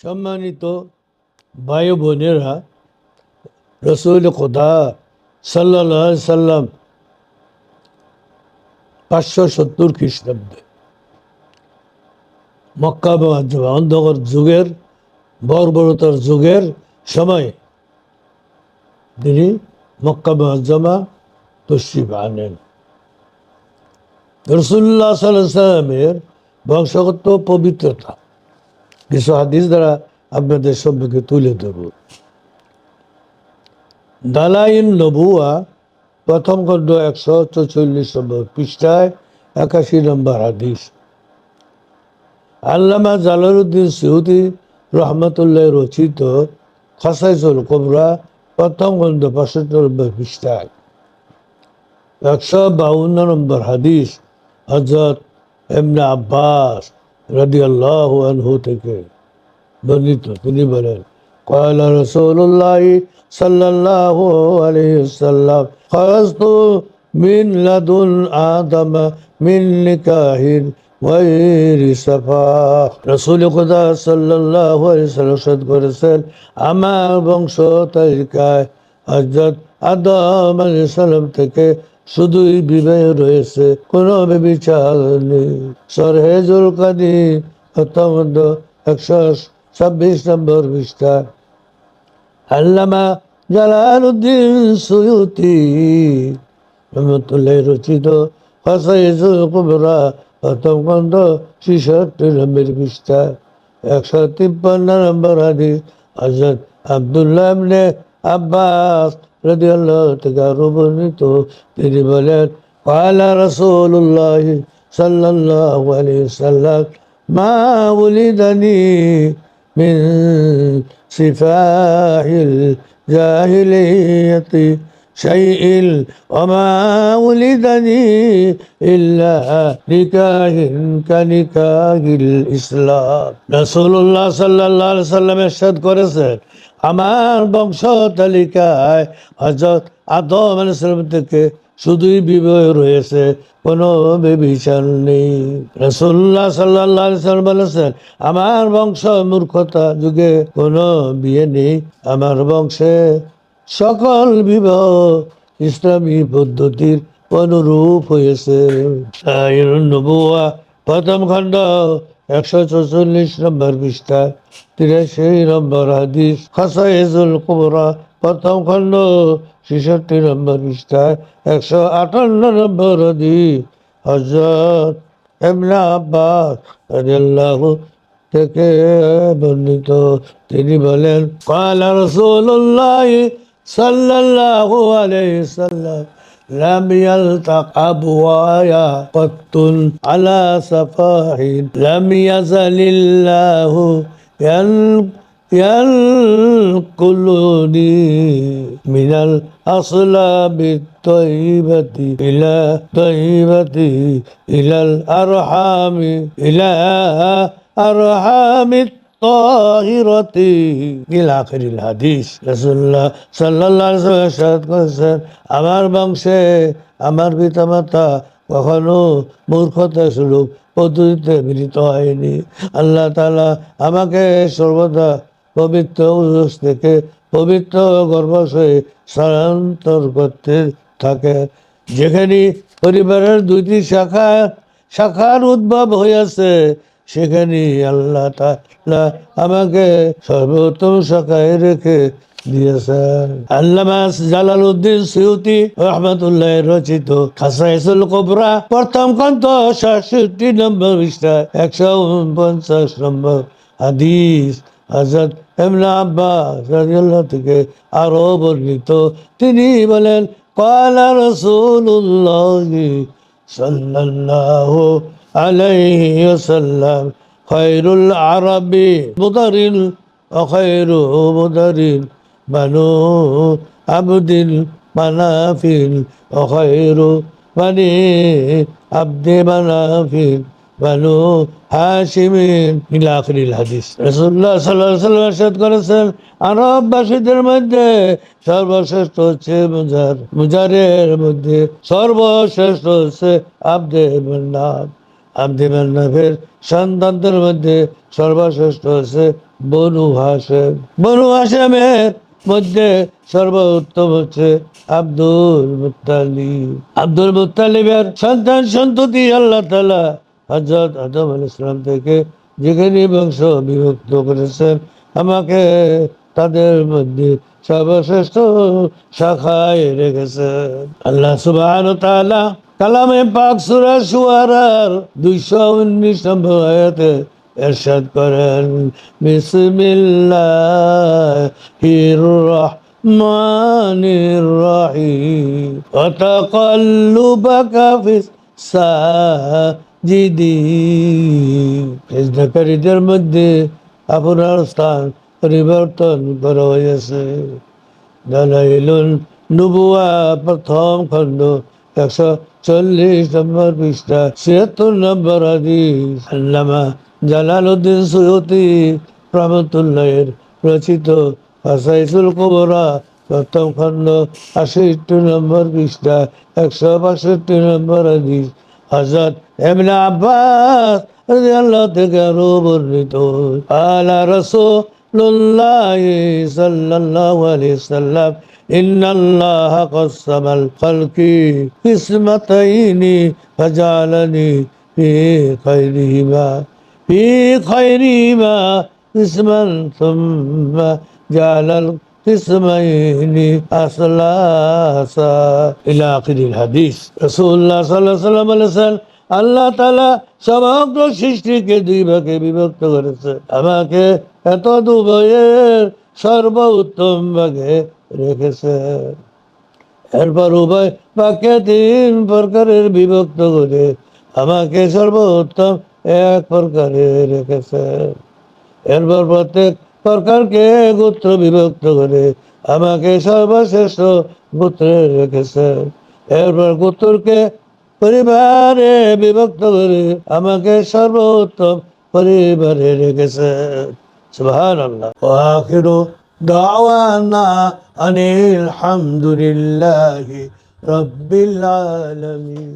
সম্মানিত ভাই বোনেরা, রসুল খোদা সাল্লাহ সাল্লাম পাঁচশো সত্তর খ্রিস্টাব্দে মক্কা অন্ধকার যুগের, বর্বরতার যুগের সময় তিনি মক্কা মহাজমা তশরিফ আনেন। রসুল্লাহ সাল্লাহ সাল্লামের বংশগত পবিত্রতা কিছু হাদিস দ্বারা আপনাদের সম্মুখে তুলে ধরব। দালাইন নবুয়া, প্রথম খণ্ড একশো চৌচল্লিশ নম্বর পৃষ্ঠায় একাশি নম্বর হাদিস। আল্লামা জালালউদ্দিন সৌদি রহমতুল্লাহ রচিত খাসাইজুল কোবরা, প্রথম খণ্ড পঁয়ষট্টি নম্বর পৃষ্ঠায়। একশো বাউন্ন নম্বর হাদিস হজরত এমনা আব্বাস রাজি আল্লাহ আনহু থেকে বর্ণিত তিনি বলেন قال رسول الله صلى الله عليه وسلم خرجت من لدن آدم من نكاح غير صفاء রসুল খুদা সাল্লাল্লাহু আলাইহি সাল্লাম সাদ করেছেন আমার বংশ তালিকায় হযরত আদম আলাইহিস সালাম থেকে শুধুই বিবাহ রয়েছে, কোনো বিচার নেই। সরহেজুল কাদি প্রথম একশো ছাব্বিশ নম্বর পৃষ্ঠা। আল্লামা জালালউদ্দিন সুয়ুতি রহমতুল্লাহ রচিত ফাসাইজুল কুবরা প্রথম খণ্ড ছিষট্টি নম্বর পৃষ্ঠা। একশো তিপ্পান্ন নম্বর হাদিস হজরত আবদুল্লাহ আব্বাস রাদিয়াল্লাহু থেকে আরো বর্ণিত তিনি বলেন قال رسول الله صلى الله عليه وسلم ما ولدني من سفاح الجاهلية شيء وما ولدني إلا نكاه كنكاه الإسلام رسول الله صلى الله عليه وسلم এরশাদ করেছেন আমার বংশ তালিকায় হজরত আদম আলাইসালাম থেকে শুধুই বিবাহ রয়েছে কোনো বেবিচার নেই রসুল্লাহ সাল্লাহ সাল্লাম বলেছেন আমার বংশ মূর্খতা যুগে কোনো বিয়ে নেই আমার বংশে সকল বিবাহ ইসলামী পদ্ধতির অনুরূপ হয়েছে। নবুয়া, প্রথম খণ্ড, একশো চৌচল্লিশ নম্বর পৃষ্ঠা, তিরাশি নম্বর হাদিস খাসাইজুল কুবরা, প্রথম খণ্ড, ছেষট্টি নম্বর পৃষ্ঠায় একশো আটান্ন নম্বর হাদিস। হজরত এমনা আব্বাস থেকে বর্ণিত। তিনি বলেন, কালা صلى الله عليه وسلم. لم يلتق أبوايا قط على صفاح. لم يزل الله ينقلني من الأصلاب الطيبة إلى طيبة إلى الأرحام إلى أرحام الطيبة. আমার বংশে, আমার পিতামাতা কখনো মূর্খতা স্বরূপ পদ্ধতিতে মিলিত হয়নি। আল্লাহ তালা আমাকে সর্বদা পবিত্র উজস থেকে পবিত্র গর্ভাশয়ে স্থানান্তর করতে থাকে। যেখানে পরিবারের দুইটি শাখা, শাখার উদ্ভব হইয়াছে। সেখানে আল্লাহ তাআলা আমাকে সর্বোত্তম সকায় রেখে দিয়েছেন। আল্লামা জালালউদ্দিন সিউতি রহমাতুল্লাহ রচিত খাসাইসুল কোবরা, প্রথম খন্ড সাতষট্টি নম্বর পৃষ্ঠা একশো উনপঞ্চাশ নম্বর হাদিস। হজরত এমনা আব্বাস রাজিয়াল্লাহ থেকে আরও বর্ণিত। তিনি বলেন, কালা রসুল্লাহ সাল্লাল্লাহু عليه وسلم خير العرب مضر وخير مضر بنو عبد مناف وخير بني عبد مناف বানু হাশিমিন ইলা আখিরিল হাদিস রাসূলুল্লাহ সাল্লাল্লাহু আলাইহি ওয়াসাল্লাম ارشاد করেছেন আরববাসীদের মধ্যে সর্বশ্রেষ্ঠ হচ্ছে মুজার মুজারের মধ্যে সর্বশ্রেষ্ঠ হচ্ছে আব্দে মান্নাফ আব্দি মান্নাফের সন্তানদের মধ্যে সর্বশ্রেষ্ঠ হচ্ছে বনু হাসেম বনু হাসেমের মধ্যে সর্বোত্তম হচ্ছে আব্দুল মুতালিব আব্দুল মুতালিবের সন্তান সন্ততি আল্লাহ তালা হজরত আদম আল ইসলাম থেকে যেখানে বংশ বিভক্ত করেছেন। আমাকে তাদের মধ্যে সর্বশ্রেষ্ঠ শাখায় রেখেছেন আল্লাহ সুবহান তাআলা কালামে পাক সূরা শুআরার 219 নম্বর আয়াতে এরশাদ করেন বিসমিল্লাহির রহমানির রহিম, ওয়া তাকাল্লুবাকা ফিস সাজিদিন। সিজদাকারীদের মধ্যে আপনার স্থান পরিবর্তন করা নবুয়া প্রথম খণ্ড, একশো চল্লিশ নম্বর পৃষ্ঠা, ছিয়াত্তর নম্বর হাদিস। আল্লামা জালালউদ্দিন সৈয়দি রহমতুল্লাহের রচিত হাসাইসুল কোবরা, প্রথম খণ্ড, আশিটি নম্বর পৃষ্ঠা, একশো বাষট্টি নম্বর হাদিস। হজরত এমনা আব্বাস রাদিয়াল্লাহু থেকে আরও বর্ণিত। আলা الله صلى الله عليه وسلم. إن الله قسم الخلق قسمتين فجعلني في خيرهما في خيرهما قسما ثم جعل القسمين أثلاثا. إلى آخر الحديث. رسول الله صلى الله عليه وسلم আল্লাহ তালা সমগ্র সৃষ্টিকে দুই ভাগে বিভক্ত করেছে। আমাকে এত দুভয়ের সর্বোত্তম ভাগে রেখেছে। এরপর উভয় বাক্যে তিন প্রকারের বিভক্ত করে আমাকে সর্বোত্তম এক প্রকারে রেখেছে। এরপর প্রত্যেক প্রকারকে গোত্র বিভক্ত করে আমাকে সর্বশ্রেষ্ঠ গোত্রে রেখেছে। এরপর গোত্রকে পরিবারে বিভক্ত করে আমাকে সর্বোত্তম পরিবারে রেখেছে। সুবহানাল্লাহ। ওয়া আখিরু দাওয়ানা আনিল হামদুলিল্লাহি রব্বিল আলামিন।